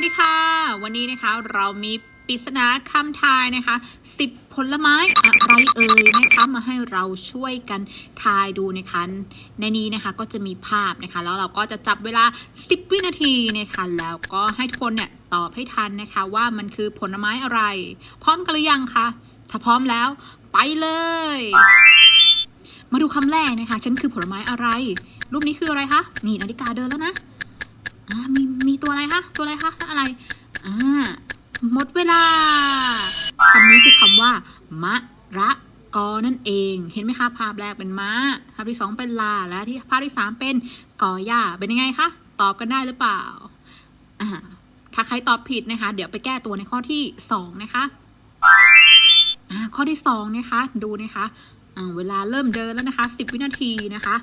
วัสดีค่ะ วันนี้นะคะเรามีปริศนาคำทายนะคะ10ผลไม้อะไรเอ่ยนะคะมาให้เราช่วยกันทายดูนะคะในนี้นะคะก็จะมีภาพนะคะ แล้วเราก็จะจับเวลา 10 วินาทีนะคะแล้วก็ให้ทุกคนเนี่ยตอบให้ทันนะคะ ว่ามันคือผลไม้อะไร พร้อมกันหรือยังคะถ้าพร้อมแล้วไปเลย มาดูคำแรกนะคะ ฉันคือผลไม้อะไร รูปนี้คืออะไรคะนี่นาฬิกาเดินแล้วนะ อ่ามีมีตัวอะไรคะตัวอะไรคะอะไรอ่าหมดเวลาคำนี้คือคำว่า มะระกอนั่นเอง เห็นไหมคะ ภาพแรกเป็นม้า ภาพที่สองเป็นลา และที่ภาพที่สามเป็นกอหญ้า เป็นยังไงคะ ตอบกันได้หรือเปล่า ถ้าใครตอบผิดนะคะ เดี๋ยวไปแก้ตัวในข้อที่สองนะคะข้อที่สองนะคะ ดูนะคะเวลาเริ่มเดินแล้วนะคะสิบวินาทีนะคะ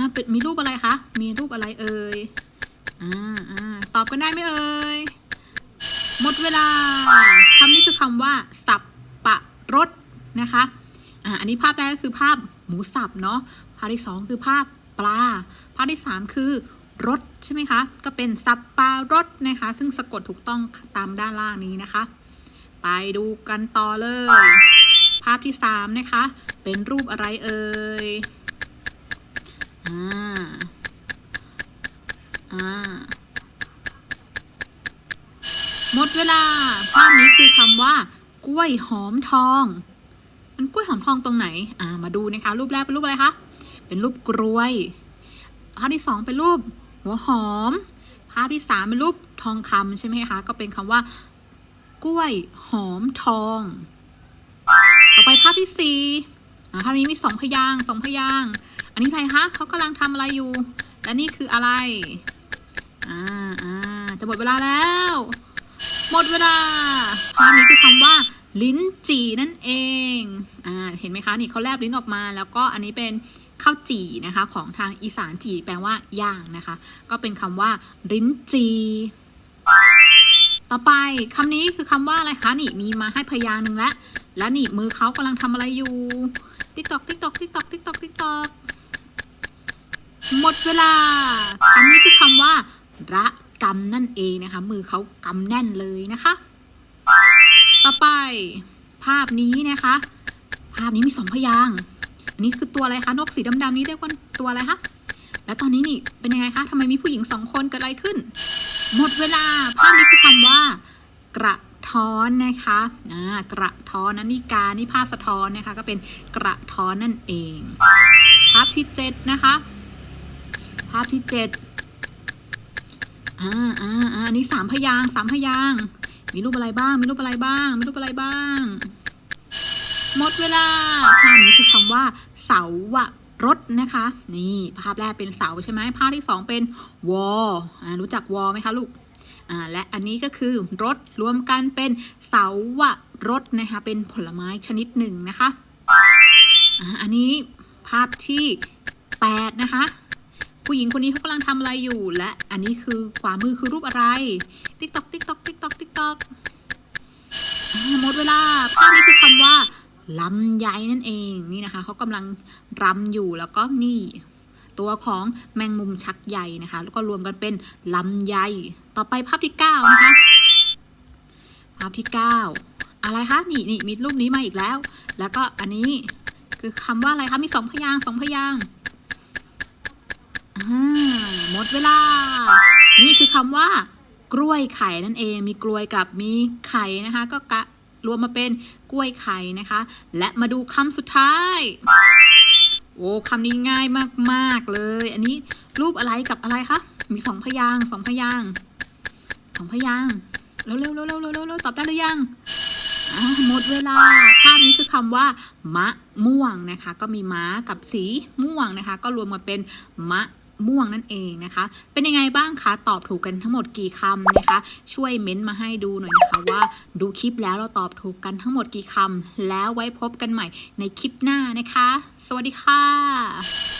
ะเป็นมีรูปอะไรคะ มีรูปอะไรเอ่ย อ่าอ่าตอบกันได้ไหมเอ่ย หมดเวลาคำนี้คือคำว่า สับปะรดนะคะอ่าอันนี้ภาพแรกก็คือภาพหมูสับเนาะ ภาพที่สองคือภาพปลา ภาพที่สามคือรถใช่ไหมคะ ก็เป็นสับปะรดนะคะ ซึ่งสะกดถูกต้องตามด้านล่างนี้นะคะ ไปดูกันต่อเลย ภาพที่สามนะคะ เป็นรูปอะไรเอ่ย อ่าอ่า หมดเวลา ภาพนี้คือคำว่า กล้วยหอมทอง มันกล้วยหอมทองตรงไหน อ่า มาดูนะคะ รูปแรกเป็นรูปอะไรคะ เป็นรูปกล้วย ภาพที่สองเป็นรูป หัวหอม ภาพที่สามเป็นรูปทองคำใช่ไหมคะ ก็เป็นคำว่า กล้วยหอมทอง ต่อไปภาพที่สี่ภาพนี้มีสองพยางสองพยาง อันนี้อะไรคะเขากำลังทำอะไรอยู่ และนี่คืออะไร อ่าอ่าจะหมดเวลาแล้ว หมดเวลาภาพนี้คือคำว่า ลิ้นจี่นั่นเองอ่าเห็นไหมคะนี่เขาแลบลิ้นออกมา แล้วก็อันนี้เป็นข้าวจี่นะคะ ของทางอีสานจี่แปลว่าย่างนะคะ ก็เป็นคำว่า ลิ้นจี่ต่อไปคำนี้คือคำว่าอะไรคะนี่มีมาให้พยางหนึ่งแล้วแล้วนี่มือเขากำลังทำอะไรอยู่ติ๊กตอกติ๊กตอกติ๊กตอกติ๊กตอกติ๊กตอกหมดเวลาคำนี้คือคำว่า ระกำนั่นเองนะคะ มือเขากำแน่นเลยนะคะ ต่อไป ภาพนี้นะคะ ภาพนี้มีสองพยางอันนี้คือตัวอะไรคะนกสีดำๆนี้เรียกว่าตัวอะไรคะแล้วตอนนี้นี่เป็นยังไงคะทำไมมีผู้หญิงสองคนเกิดอะไรขึ้น หมดเวลาภาพนี้คือคำว่า กระท้อนนะคะอ่ากระท้อนนันนิกานี่ภาพสะท้อนนะคะ ก็เป็นกระท้อนนั่นเอง ภาพที่เจ็ดนะคะ ภาพที่เจ็ด อ่าอ่าอ่าอันนี้สามพยางสามพยางมีรูปอะไรบ้าง มีรูปอะไรบ้าง มีรูปอะไรบ้าง หมดเวลา ภาพนี้คือคำว่า เสาวรถนะคะ นี่ภาพแรกเป็นเสาใช่ไหมภาพที่สองเป็นวออ่ารู้จักวอลไหมคะลูกอ่าและอันนี้ก็คือรถรวมกันเป็นเสาวรถนะคะ เป็นผลไม้ชนิดหนึ่งนะคะอ่าอันนี้ภาพที่แปดนะคะ ผู้หญิงคนนี้เขากำลังทำอะไรอยู่ และอันนี้คือขวามือคือรูปอะไร ติ๊กตอกติ๊กตอกติ๊กตอกติ๊กตอกหมดเวลาภาพนี้คือคำว่าลำไยนั่นเองนี่นะคะเขากำลังรำอยู่แล้วก็นี่ ตัวของแมงมุมชักใยนะคะ แล้วก็รวมกันเป็นลำไยต่อไปภาพที่เก้านะคะ ภาพที่เก้าอะไรคะนี่นี่มีรูปนี้มาอีกแล้ว แล้วก็อันนี้คือคำว่าอะไรคะมีสองพยางสองพยางค์ อ่าหมดเวลา นี่คือคำว่า กล้วยไข่นั่นเอง มีกล้วยกับมีไข่นะคะ ก็กะรวมมาเป็นกล้วยไข่นะคะ และมาดูคำสุดท้าย โอ้คำนี้ง่ายมากๆเลย อันนี้รูปอะไรกับอะไรคะ มีสองพยางสองพยางสองพยางเร็วเร็วๆเร็วเร็วเร็วตอบได้หรือยังหมดเวลา ภาพนี้คือคำว่า มะม่วงนะคะ ก็มีม้ากับสีม่วงนะคะ ก็รวมมาเป็นมะ ม่วงนั่นเองนะคะ เป็นยังไงบ้างคะตอบถูกกันทั้งหมดกี่คำนะคะ ช่วยเม้นต์มาให้ดูหน่อยนะคะว่าดูคลิปแล้วเราตอบถูกกันทั้งหมดกี่คำแล้วไว้พบกันใหม่ในคลิปหน้านะคะ สวัสดีค่ะ